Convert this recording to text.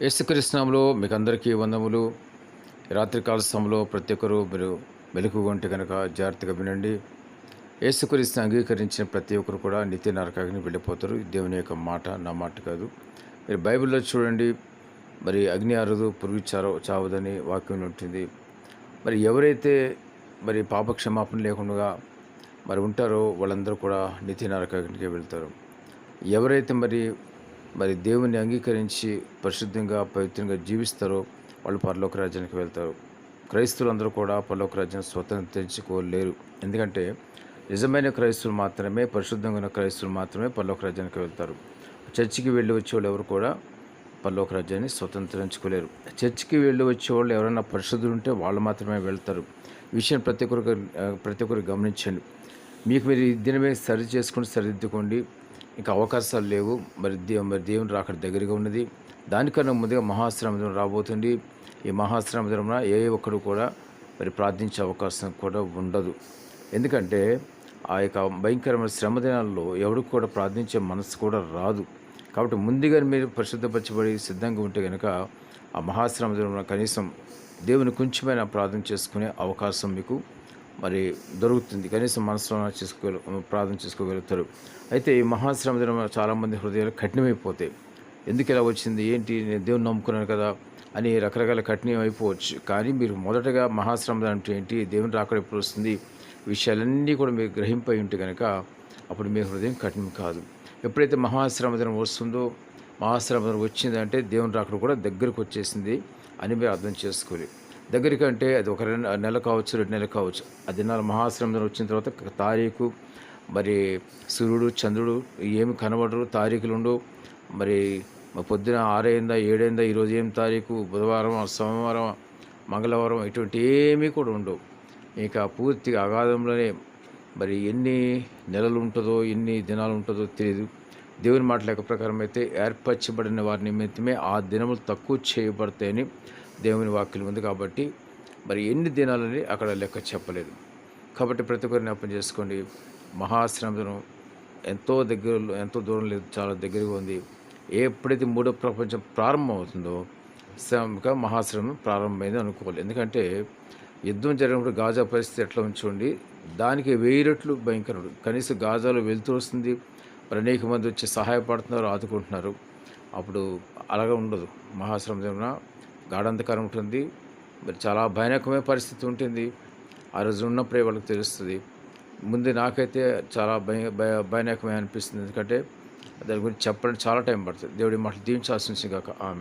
యేసుకృష్ణంలో మీకు అందరికీ వందములు. రాత్రికాల సమయంలో ప్రతి ఒక్కరూ మీరు మెలకుగా ఉంటే కనుక జాగ్రత్తగా వినండి. యేసుకృష్ణ అంగీకరించిన ప్రతి ఒక్కరు కూడా నిత్య నరకాగ్ని వెళ్ళిపోతారు. దేవుని యొక్క మాట నా మాట కాదు. మీరు బైబిల్లో చూడండి. మరి అగ్ని అరదు పురుగు చారో చావదని వాక్యం ఉంటుంది. మరి ఎవరైతే మరి పాప క్షమాపణ లేకుండా మరి ఉంటారో వాళ్ళందరూ కూడా నిత్య నరకాగ్నికి వెళ్తారు. ఎవరైతే మరి మరి దేవుని అంగీకరించి పరిశుద్ధంగా పవిత్రంగా జీవిస్తారో వాళ్ళు పరలోక రాజ్యానికి వెళ్తారు. క్రైస్తవులందరూ కూడా పరలోక రాజ్యాన్ని స్వతంత్రించుకోలేరు. ఎందుకంటే నిజమైన క్రైస్తవులు మాత్రమే పరిశుద్ధంగా ఉన్న క్రైస్తవులు మాత్రమే పరలోక రాజ్యానికి వెళ్తారు. చర్చికి వెళ్ళి వచ్చేవాళ్ళు ఎవరు కూడా పరలోక రాజ్యాన్ని స్వతంత్రించుకోలేరు. చర్చికి వెళ్ళి వచ్చేవాళ్ళు ఎవరైనా పరిశుద్ధులు ఉంటే వాళ్ళు మాత్రమే వెళ్తారు. విషయం ప్రతి ఒక్కరు ప్రతి ఒక్కరు గమనించండి. మీకు మీరు ఈ దినమే సరి చేసుకుని సరిదిద్దుకోండి. ఇంకా అవకాశాలు లేవు. మరి దేవు మరి దేవుని రాకడ దగ్గరగా ఉన్నది. దానికన్నా ముందుగా మహాశ్రమం రాబోతుంది. ఈ మహాశ్రమం ఏ ఒక్కడు కూడా మరి ప్రార్థించే అవకాశం కూడా ఉండదు. ఎందుకంటే ఆ యొక్క భయంకరమైన శ్రమ దినాల్లో ఎవరికి కూడా ప్రార్థించే మనసు కూడా రాదు. కాబట్టి ముందుగా మీరు పరిశుద్ధపరచబడి సిద్ధంగా ఉంటే కనుక ఆ మహాశ్రమ కనీసం దేవుని కొంచెమైనా ప్రార్థన చేసుకునే అవకాశం మీకు మరి దొరుకుతుంది. కనీసం మనసులో చేసుకోగల ప్రార్థన చేసుకోగలుగుతారు. అయితే ఈ మహాశ్రమ దినం చాలామంది హృదయాలు కఠినమైపోతాయి. ఎందుకు ఇలా వచ్చింది? ఏంటి? నేను దేవుని నమ్ముకున్నాను కదా అని రకరకాల కఠినం అయిపోవచ్చు. కానీ మీరు మొదటగా మహాశ్రమ అంటే ఏంటి? దేవుని రాకడ ఎప్పుడు వస్తుంది? విషయాలన్నీ కూడా మీరు గ్రహింపై ఉంటే కనుక అప్పుడు మీ హృదయం కఠినం కాదు. ఎప్పుడైతే మహాశ్రమ దినం వస్తుందో మహాశ్రమ దినం వచ్చిందంటే దేవుని రాకడ కూడా దగ్గరకు వచ్చేసింది అని మీరు అర్థం చేసుకోవాలి. దగ్గరికి అంటే అది ఒక రెండు నెల కావచ్చు రెండు నెలలు కావచ్చు. ఆ దినాలు మహాశ్రమం వచ్చిన తర్వాత తారీఖు మరి సూర్యుడు చంద్రుడు ఏమి కనబడరు తారీఖులు ఉండవు. మరి పొద్దున ఆరైందా ఏడైందా ఈరోజు ఏం తారీఖు బుధవారం సోమవారం మంగళవారం ఇటువంటి ఏమీ కూడా ఉండవు. ఇంకా పూర్తిగా అగాధంలోనే మరి ఎన్ని నెలలు ఉంటుందో ఎన్ని దినాలు ఉంటుందో తెలియదు దేవుని మాట లెక్క ప్రకారం అయితే ఏర్పరచబడిన వారి నిమిత్తమే ఆ దినములు తక్కువ చేయబడతాయని దేవుని వాక్యం ఉంది కాబట్టి మరి ఎన్ని దినాలని అక్కడ లెక్క చెప్పలేదు. కాబట్టి ప్రతి ఒక్కరిని అప్పం చేసుకోండి. మహాశ్రమను ఎంతో దగ్గరలో ఎంతో దూరం లేదు చాలా దగ్గరగా ఉంది. ఎప్పుడైతే మూడో ప్రపంచం ప్రారంభం అవుతుందో మహాశ్రమం ప్రారంభమైంది అనుకోవాలి. ఎందుకంటే యుద్ధం జరిగినప్పుడు గాజా పరిస్థితి ఎట్లా ఉంచుకోండి? దానికి వెయ్యి రెట్లు భయంకరుడు. కనీసం గాజాలో వెళ్తూ వస్తుంది. మరి అనేక మంది వచ్చి సహాయపడుతున్నారు ఆదుకుంటున్నారు. అప్పుడు అలాగే ఉండదు. మహాశ్రమ గాఢంధకారం ఉంటుంది. మరి చాలా భయానకమైన పరిస్థితి ఉంటుంది. ఆ రోజు ఉన్నప్పుడే వాళ్ళకి తెలుస్తుంది. ముందు నాకైతే చాలా భయ భయ భయానకమే అనిపిస్తుంది. ఎందుకంటే దాని గురించి చెప్పడానికి చాలా టైం పడుతుంది. దేవుడి మాటలు దీవించాల్సి కాక. ఆమె